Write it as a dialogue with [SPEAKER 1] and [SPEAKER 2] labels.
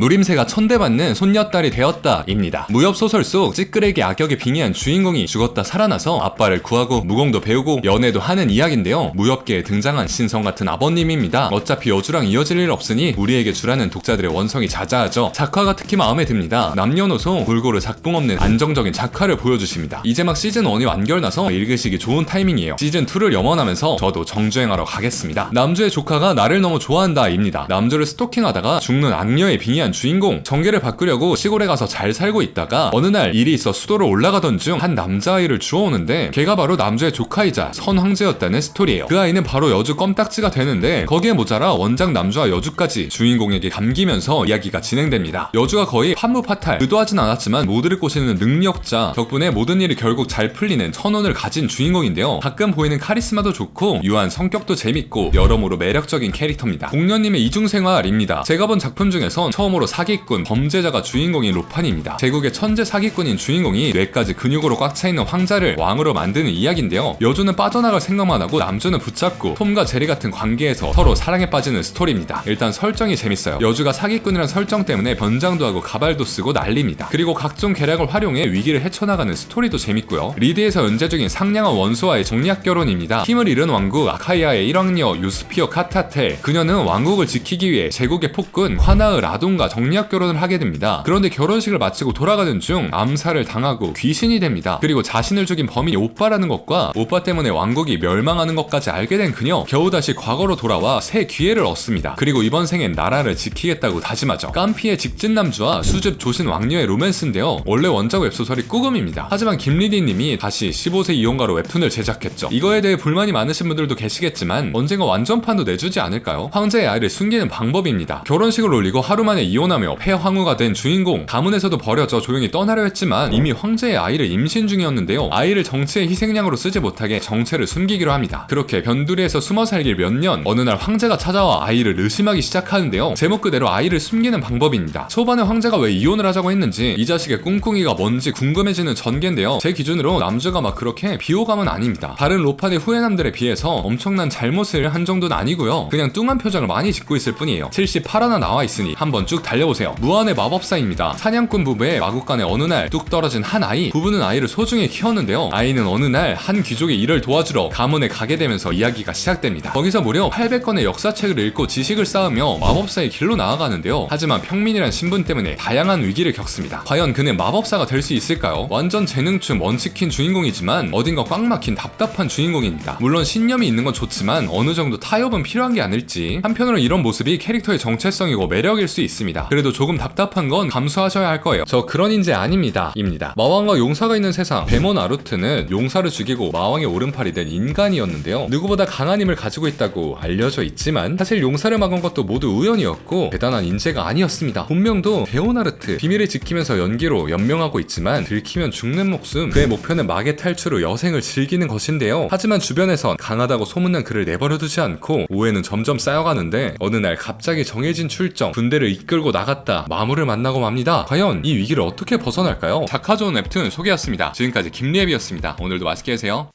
[SPEAKER 1] 노림새가 천대받는 손녀딸이 되었다입니다. 무협소설 속 찌끄레기 악역에 빙의한 주인공이 죽었다 살아나서 아빠를 구하고 무공도 배우고 연애도 하는 이야기인데요. 무협계에 등장한 신성 같은 아버님입니다. 어차피 여주랑 이어질 일 없으니 우리에게 주라는 독자들의 원성이 자자하죠. 작화가 특히 마음에 듭니다. 남녀노소 골고루 작품 없는 안정적인 작화를 보여주십니다. 이제 막 시즌 1이 완결나서 읽으시기 좋은 타이밍이에요. 시즌 2를 염원하면서 저도 정주행하러 가겠습니다. 남주의 조카가 나를 너무 좋아한다입니다. 남주를 스토킹하다가 죽는 악녀에 빙의한 주인공 전개를 바꾸려고 시골에 가서 잘 살고 있다가 어느 날 일이 있어 수도로 올라가던 중 한 남자아이를 주워오는데 걔가 바로 남주의 조카이자 선황제였다는 스토리예요. 그 아이는 바로 여주 껌딱지가 되는데 거기에 모자라 원작 남주와 여주까지 주인공에게 감기면서 이야기가 진행됩니다. 여주가 거의 판무파탈 의도하진 않았지만 모두를 꼬시는 능력자 덕분에 모든 일이 결국 잘 풀리는 천원을 가진 주인공인데요. 가끔 보이는 카리스마도 좋고 유한 성격도 재밌고 여러모로 매력적인 캐릭터입니다. 공녀님의 이중생활입니다. 제가 본 작품 중에선 처음으로 사기꾼, 범죄자가 주인공인 로판입니다. 제국의 천재 사기꾼인 주인공이 뇌까지 근육으로 꽉 차있는 황자를 왕으로 만드는 이야기인데요. 여주는 빠져나갈 생각만 하고 남주는 붙잡고 톰과 제리 같은 관계에서 서로 사랑에 빠지는 스토리입니다. 일단 설정이 재밌어요. 여주가 사기꾼이란 설정 때문에 변장도 하고 가발도 쓰고 난립니다. 그리고 각종 계략을 활용해 위기를 헤쳐나가는 스토리도 재밌고요. 리드에서 연재 중인 상냥한 원수와의 정략 결혼입니다. 힘을 잃은 왕국 아카이아의 1왕녀 유스피어 카타텔 그녀는 왕국을 지키기 위해 제국의 폭군 화나의 라돈과 정략 결혼을 하게 됩니다. 그런데 결혼식을 마치고 돌아가는 중 암살을 당하고 귀신이 됩니다. 그리고 자신을 죽인 범인이 오빠라는 것과 오빠 때문에 왕국이 멸망하는 것까지 알게 된 그녀 겨우 다시 과거로 돌아와 새 기회를 얻습니다. 그리고 이번 생엔 나라를 지키겠다고 다짐하죠. 깜피의 직진 남주와 수줍 조신 왕녀의 로맨스인데요. 원래 원작 웹소설이 꾸금입니다. 하지만 김리디님이 다시 15세 이용가로 웹툰을 제작했죠. 이거에 대해 불만이 많으신 분들도 계시겠지만 언젠가 완전판도 내주지 않을까요? 황제의 아이를 숨기는 방법입니다. 결혼식을 올리고 하루 만에 이혼 하며 폐황후가 된 주인공 가문에서도 버려져 조용히 떠나려 했지만 이미 황제의 아이를 임신 중이었는데요. 아이를 정치의 희생양으로 쓰지 못하게 정체를 숨기기로 합니다. 그렇게 변두리에서 숨어 살길 몇 년 어느 날 황제가 찾아와 아이를 의심하기 시작하는데요. 제목 그대로 아이를 숨기는 방법입니다. 초반에 황제가 왜 이혼을 하자고 했는지 이 자식의 꿍꿍이가 뭔지 궁금해지는 전개인데요. 제 기준으로 남주가 막 그렇게 비호감은 아닙니다. 다른 로판의 후예남들에 비해서 엄청난 잘못을 한 정도는 아니고요. 그냥 뚱한 표정을 많이 짓고 있을 뿐이에요. 78 하나 나와 있으니 한번 쭉 달려보세요. 무한의 마법사입니다. 사냥꾼 부부의 마국간에 어느 날 뚝 떨어진 한 아이. 부부는 아이를 소중히 키웠는데요. 아이는 어느 날 한 귀족의 일을 도와주러 가문에 가게 되면서 이야기가 시작됩니다. 거기서 무려 800권의 역사책을 읽고 지식을 쌓으며 마법사의 길로 나아가는데요. 하지만 평민이란 신분 때문에 다양한 위기를 겪습니다. 과연 그는 마법사가 될 수 있을까요? 완전 재능충 먼치킨 주인공이지만 어딘가 꽉 막힌 답답한 주인공입니다. 물론 신념이 있는 건 좋지만 어느 정도 타협은 필요한 게 아닐지. 한편으로 이런 모습이 캐릭터의 정체성이고 매력일 수 있습니다. 그래도 조금 답답한 건 감수하셔야 할 거예요. 저 그런 인재 아닙니다. 입니다. 마왕과 용사가 있는 세상 데몬 아루트는 용사를 죽이고 마왕의 오른팔이 된 인간이었는데요. 누구보다 강한 힘을 가지고 있다고 알려져 있지만 사실 용사를 막은 것도 모두 우연이었고 대단한 인재가 아니었습니다. 본명도 데오나르트 비밀을 지키면서 연기로 연명하고 있지만 들키면 죽는 목숨 그의 목표는 막의 탈출 후 여생을 즐기는 것인데요. 하지만 주변에선 강하다고 소문난 그를 내버려두지 않고 오해는 점점 쌓여가는데 어느 날 갑자기 정해진 출정 군대를 이끌고 나갔다 마무를 만나고 맙니다. 과연 이 위기를 어떻게 벗어날까요? 좋은 웹툰 소개였습니다. 지금까지 김리앱이었습니다. 오늘도 맛있게 드세요.